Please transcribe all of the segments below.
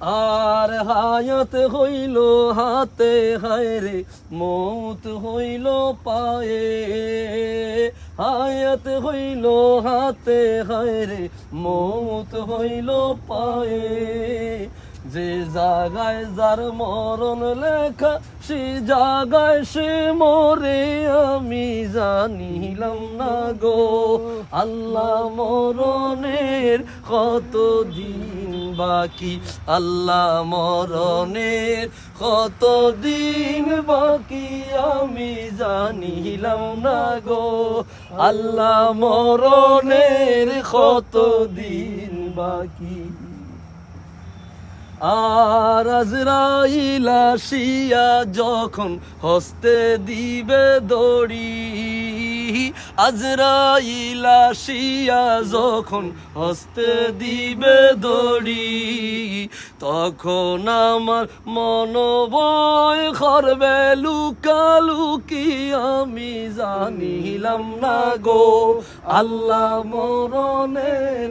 আর হায়াত হইল হাতে, হায় রে, মৌত হইল পায়ে। হায়াত হইল হাতে হায়রে মৌত হইল পায়ে। যে জাগায় যার মরণ লেখা সে জাগায় সে মরে আমি জানিলাম না গো। আল্লাহ মরণের কত দিন বাকি? আল্লাহ মরণের কত দিন বাকি? আমি জানিলাম না গো। আল্লাহ মরণের কত দিন বাকি? আর আজরাইল যখন হস্তে দিবে দড়ি, আজরাইল আসিয়া যখন হস্তে দিবে দড়ি, তখন আমার মনোবয় করবে লুকালুকি আমি জানিলাম না গো। আল্লাহ মরণের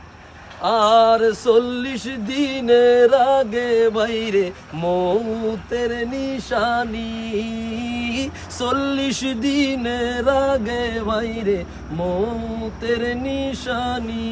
আর চল্লিশ দিনের আগে বাইরে মৌতের নিশানি। চল্লিশ দিনের আগে বাইরে মৌতের নিশানি।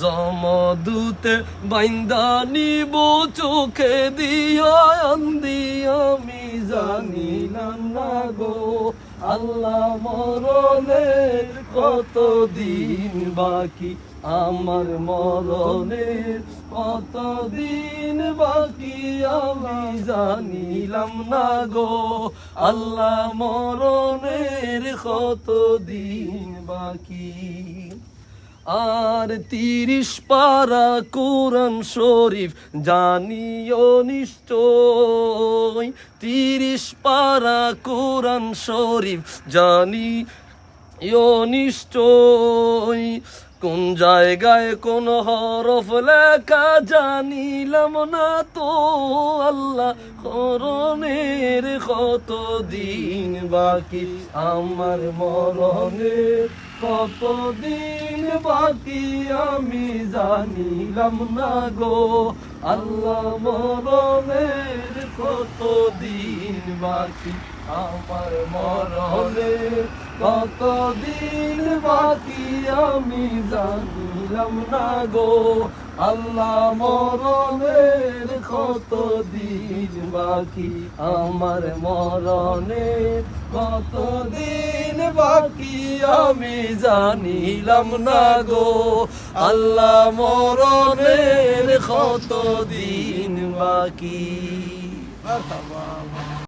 জমদূতে বাইন্দানিব চোখে দিয়া, আন্দি আমি জানিলাম না গো। আল্লাহ মরণের কত দিন বাকি? আমার মরণের কত দিন বাকি আমি জানিলাম না গো। আল্লাহ মরণের কত দিন বাকি? আর তিরিশ পারা কোরআন শরীফ জানিও নিশ্চয়। তিরিশ পারা কোরআন শরীফ জানি ইও নিশ্চয়। কোন জায়গায় কোন হরফ লেখা জানিলাম না তো। আল্লাহ করণের কত দিন বাকি, আমার মরণের কত দিন বাকি আমি জানিলাম না গো। আল্লাহ মরণের কত দিন বাকি আমার মরণের কত দিন বাকি আমি জানিলাম না গো। আল্লাহ মরণের কত দিন বাকি? আমার মরণের কত দিন বাকি আমি জানিলাম না গো। আল্লাহ মরণের কত দিন বাকি